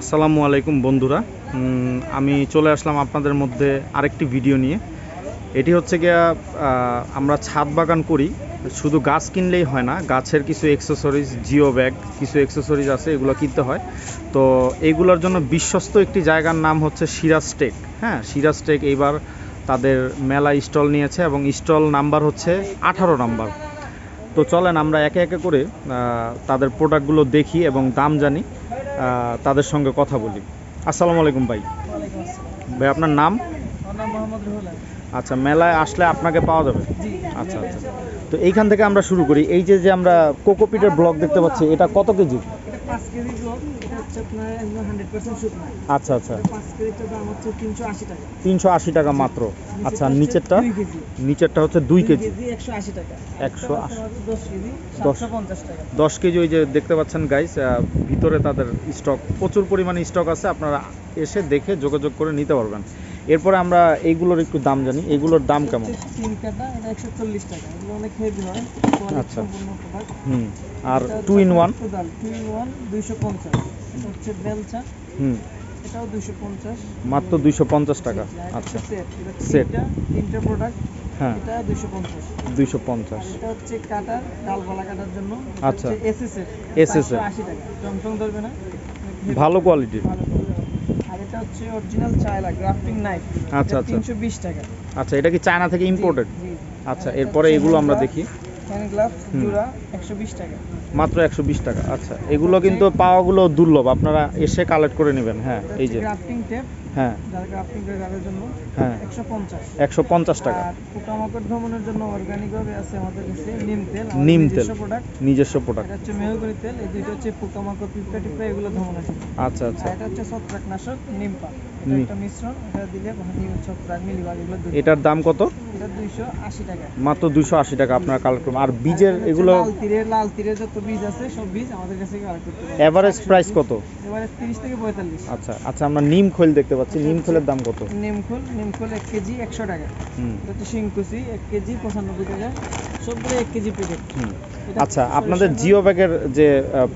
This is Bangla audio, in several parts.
আসসালামু আলাইকুম বন্ধুরা। আমি চলে আসলাম আপনাদের মধ্যে আরেকটি ভিডিও নিয়ে। এটি হচ্ছে গিয়া আমরা ছাদ বাগান করি। শুধু গাছ কিনলেই হয় না, গাছের কিছু এক্সেসরিজ জিও ব্যাগ, কিছু এক্সেসরিজ আছে, এগুলো কিনতে হয়। তো এইগুলোর জন্য বিশ্বস্ত একটি জায়গার নাম হচ্ছে সিরাজ টেক হ্যাঁ সিরাজ টেক এইবার তাদের মেলা স্টল নিয়েছে এবং স্টল নাম্বার হচ্ছে আঠারো নাম্বার। তো চলেন আমরা একে একে করে তাদের প্রোডাক্টগুলো দেখি এবং দাম জানি। তাদের সঙ্গে কথা বলি। আসসালামু আলাইকুম ভাই। ভাই আপনার নাম। আচ্ছা মেলায় আসলে আপনাকে পাওয়া যাবে? আচ্ছা আচ্ছা তো এইখান থেকে আমরা শুরু করি। এই যে যে আমরা কোকোপিটের ব্লক দেখতে পাচ্ছি এটা কত কেজি? আচ্ছা আচ্ছা। তিনশো আশি টাকা। মাত্র। আচ্ছা নিচেরটা? নিচেরটা হচ্ছে দুই কেজি। একশো দশ কেজি ওই যে দেখতে পাচ্ছেন গাইস ভিতরে তাদের স্টক প্রচুর পরিমাণে স্টক আছে। আপনারা এসে দেখে যোগাযোগ করে নিতে পারবেন। এরপরে আমরা এইগুলোর একটু দাম জানি। এগুলোর দাম কেমন? হয়। আচ্ছা। হুম। আর টু ইন ওয়ান হুম। মাত্র দুইশো পঞ্চাশ টাকা। আচ্ছা। সেট তিনটা প্রোডাক্ট হ্যাঁ। এটা দুইশো পঞ্চাশ। দুইশো পঞ্চাশ। এটা হচ্ছে কাটার ডালপালা কাটার জন্য। আচ্ছা। এসএস এর। আশি টাকা। টং টং ধরবে না। ভালো কোয়ালিটির এটা হচ্ছে অরিজিনাল চায়না গ্রাফটিং নাইফ আচ্ছা, আচ্ছা। তিনশো বিশ টাকা। আচ্ছা এটা কি চায়না থেকে ইম্পোর্টেড আচ্ছা এরপরে এগুলো আমরা দেখি। হ্যান্ড গ্লাভস জোড়া একশো বিশ টাকা। মাত্র একশো বিশ টাকা আচ্ছা। এগুলো কিন্তু পাওয়াগুলো দুর্লভ আপনারা এসে কালেক্ট করে নেবেন হ্যাঁ এই যে। গ্রাফটিং টেপ হ্যাঁ। যারা গ্রাফটিং করে তাদের জন্য হ্যাঁ। একশো পঞ্চাশ। একশো পঞ্চাশ টাকা। পোকামাকড় জন্য অর্গানিক ভাবে আছে আমাদের কাছে নিম তেল নিম তেল। প্রোডাক্ট নিজস্ব প্রোডাক্ট এটা হচ্ছে মেহগনি তেল এই দুইটা হচ্ছে পোকামাকড় পিঁপড়া টিপড়া এগুলো ধমন আছে আচ্ছা আচ্ছা। এটা হচ্ছে ছত্রাকনাশক নিম পাতা। এটা একটা মিশ্রণ এটা দিলে নিম ছত্রাক মিলিবাগ এগুলো এটার দাম কত? এটা দুইশো আশি টাকা। মাত্র আপনারা কালেক্ট আর বীজের এগুলো লাল তীরের যত বীজ আছে সব বীজ আমাদের কাছে কালেক্ট করতে পারবেন। প্রাইস কত? থেকে আচ্ছা আচ্ছা আমরা নিম খৈল দেখতে পাচ্ছি। নিম খৈলের দাম কত? নিমখোল নিমখোল এক কেজি একশো টাকা। হচ্ছে শিংকুচি এক কেজি পঁচানব্বই টাকা। সবগুলো এক কেজি প্যাকেট আচ্ছা আপনাদের জিও ব্যাগের যে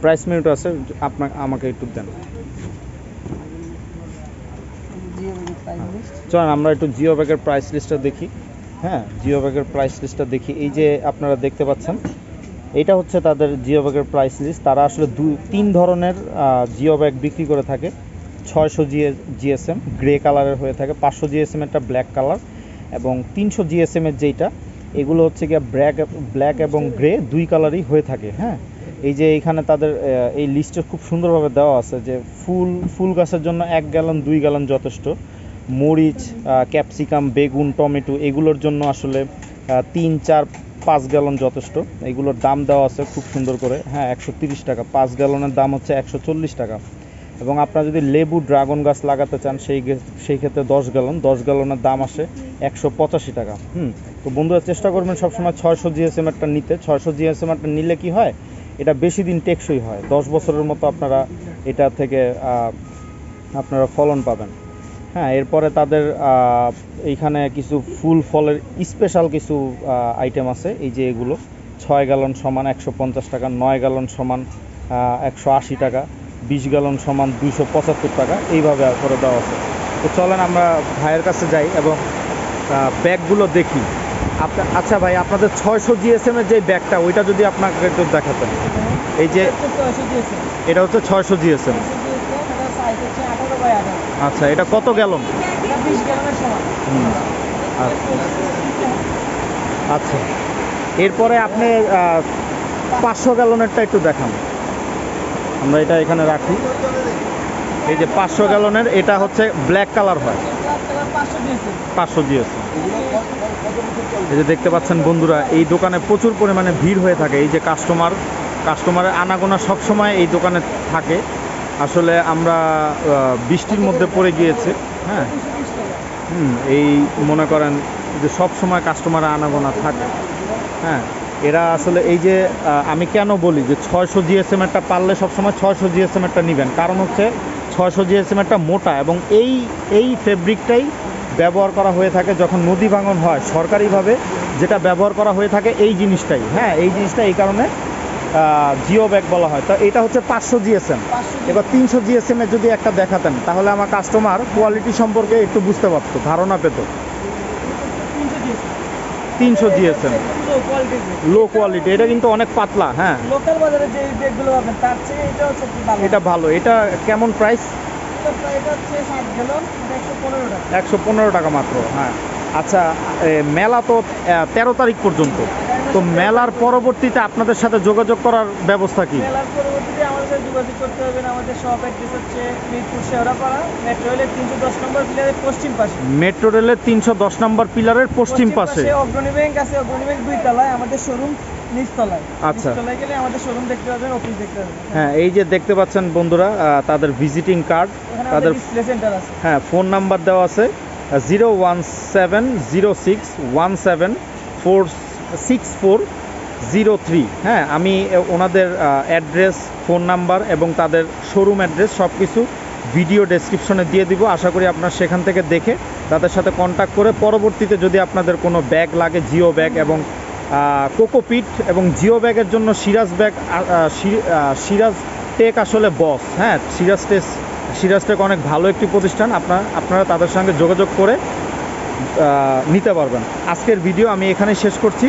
প্রাইস মেনুটা আছে আপনাকে আমাকে একটু দেন। চলেন আমরা একটু জিও ব্যাগের প্রাইস লিস্টটা দেখি। হ্যাঁ জিও ব্যাগের প্রাইস লিস্টটা দেখি। এই যে আপনারা দেখতে পাচ্ছেন এটা হচ্ছে তাদের জিও ব্যাগের প্রাইস লিস্ট তারা আসলে দু তিন ধরনের জিও ব্যাগ বিক্রি করে থাকে। ছয়শো জিএ জিএসএম গ্রে কালারের হয়ে থাকে, পাঁচশো জিএসএম একটা ব্ল্যাক কালার এবং তিনশো জিএসএম এর যেইটা, এগুলো হচ্ছে গিয়ে ব্ল্যাক ব্ল্যাক এবং গ্রে দুই কালারই হয়ে থাকে হ্যাঁ? এই যে এইখানে তাদের এই লিস্টে খুব সুন্দরভাবে দেওয়া আছে যে ফুল ফুল গাছের জন্য এক গ্যালন দুই গ্যালন যথেষ্ট। মরিচ ক্যাপসিকাম বেগুন, টমেটো, এগুলোর জন্য আসলে তিন, চার, পাঁচ গ্যালন যথেষ্ট। এগুলোর দাম দেওয়া আছে খুব সুন্দর করে হ্যাঁ একশো টাকা। পাঁচ গ্যালনের দাম হচ্ছে একশো চল্লিশ টাকা। এবং আপনারা যদি লেবু ড্রাগন গাছ লাগাতে চান, সেই সেই ক্ষেত্রে দশ গ্যালন, দশ গ্যালনের দাম আসে একশো পঁচাশি টাকা। হুম, তো বন্ধুরা চেষ্টা করবেন সবসময় ছয়শো জিএসএম একটা নিতে। ছয়শো জিএসএম একটা নিলে কি হয়? এটা বেশি দিন টেকসই হয়। দশ বছরের মতো আপনারা এটা থেকে আপনারা ফলন পাবেন। হ্যাঁ এরপরে তাদের এইখানে কিছু ফুল ফলের স্পেশাল কিছু আইটেম আছে। এই যে এগুলো, ছয় গ্যালন সমান একশো পঞ্চাশ টাকা, নয় গ্যালন সমান একশো আশি টাকা। বিশ গ্যালন সমান দুইশো পঁচাত্তর টাকা। এইভাবে করে দেওয়া আছে। তো চলেন আমরা ভাইয়ের কাছে যাই এবং ব্যাগগুলো দেখি। আপনি আচ্ছা ভাই, আপনাদের ছয়শো জিএসএম এর যে ব্যাগটা, ওইটা যদি আপনাকে একটু দেখাতেন। এই যে এটা হচ্ছে ছয়শো জিএসএম। আচ্ছা এটা কত গ্যালন? হুম আচ্ছা। এরপরে আপনি পাঁচশো গ্যালনেরটা একটু দেখান। আমরা এটা এখানে রাখি। এই যে পাঁচশো গ্যালনের, এটা হচ্ছে ব্ল্যাক কালার হয়। পাঁচশো জিএসএম এই যে দেখতে পাচ্ছেন বন্ধুরা, এই দোকানে প্রচুর পরিমাণে ভিড় হয়ে থাকে। এই যে কাস্টমার কাস্টমারের আনাগোনা সবসময় এই দোকানে থাকে। আসলে আমরা বৃষ্টির মধ্যে পড়ে গিয়েছে হ্যাঁ? হুম, এই মনে করেন যে সব সময় কাস্টমার আনাগোনা থাকে হ্যাঁ? এরা আসলে এই যে আমি কেন বলি যে ছয়শো জিএসএম একটা পারলে সবসময় ছয়শো জিএসএম একটা নেবেন। কারণ হচ্ছে ছয়শো জিএসএম একটা মোটা এবং এই এই ফেব্রিকটাই ব্যবহার করা হয়ে থাকে যখন নদী ভাঙন হয় সরকারিভাবে যেটা ব্যবহার করা হয়ে থাকে এই জিনিসটাই। হ্যাঁ এই জিনিসটা এই কারণে জিও ব্যাগ বলা হয়। তো এটা হচ্ছে পাঁচশো জিএসএম। এবার তিনশো জিএসএম এর যদি একটা দেখাতেন তাহলে আমার কাস্টমার কোয়ালিটি সম্পর্কে একটু বুঝতে পারতো ধারণা পেত। তিনশো জিএসএম লো কোয়ালিটি এটা কিন্তু অনেক পাতলা হ্যাঁ। লোকাল বাজারে যে ব্যাগগুলো পাবেন তার চেয়ে এটা হচ্ছে এটা ভালো এটা কেমন প্রাইস একশো পনেরো টাকা। মাত্র হ্যাঁ। আচ্ছা মেলা তো তেরো তারিখ পর্যন্ত। তো মেলার পরবর্তীতে আপনাদের সাথে যোগাযোগ করার ব্যবস্থা কি? মেলার পরবর্তীতে আমাদের সাথে যোগাযোগ করতে হবে আমাদের শপ অ্যাড্রেস হচ্ছে মিরপুর শেওড়াপাড়া মেট্রো রেলের তিনশো দশ নম্বর প্লেয়ারের পশ্চিম পাশে। মেট্রো রেলের তিনশো দশ নম্বর পিলারের পশ্চিম পাশে। অগ্রণী ব্যাংক আছে অগ্রণী ব্যাংক দুই তলায় আমাদের শোরুম আচ্ছা। গেলে আমাদের শোরুম দেখতে পাবেন অফিস দেখতে পাবেন। হ্যাঁ। এই যে দেখতে পাচ্ছেন বন্ধুরা তাদের ভিজিটিং কার্ড তাদের ডিসপ্লে সেন্টার আছে। হ্যাঁ ফোন নাম্বার দেওয়া আছে zero one seven zero six one seven four six four zero three. হ্যাঁ আমি ওনাদের অ্যাড্রেস, ফোন নাম্বার এবং তাদের শোরুম অ্যাড্রেস সব কিছু ভিডিও ডেসক্রিপশনে দিয়ে দিব। আশা করি আপনার সেখান থেকে দেখে তাদের সাথে কন্ট্যাক্ট করে পরবর্তীতে যদি আপনাদের কোনো ব্যাগ লাগে জিও ব্যাগ এবং কোকোপিট এবং জিও ব্যাগের জন্য সিরাজ ব্যাগ সিরাজ টেক আসলে বস হ্যাঁ সিরাজ টেক সিরাজ টেক অনেক ভালো একটি প্রতিষ্ঠান। আপনার, আপনারা তাদের সঙ্গে যোগাযোগ করে নিতে পারবেন। আজকের ভিডিও আমি এখানে শেষ করছি।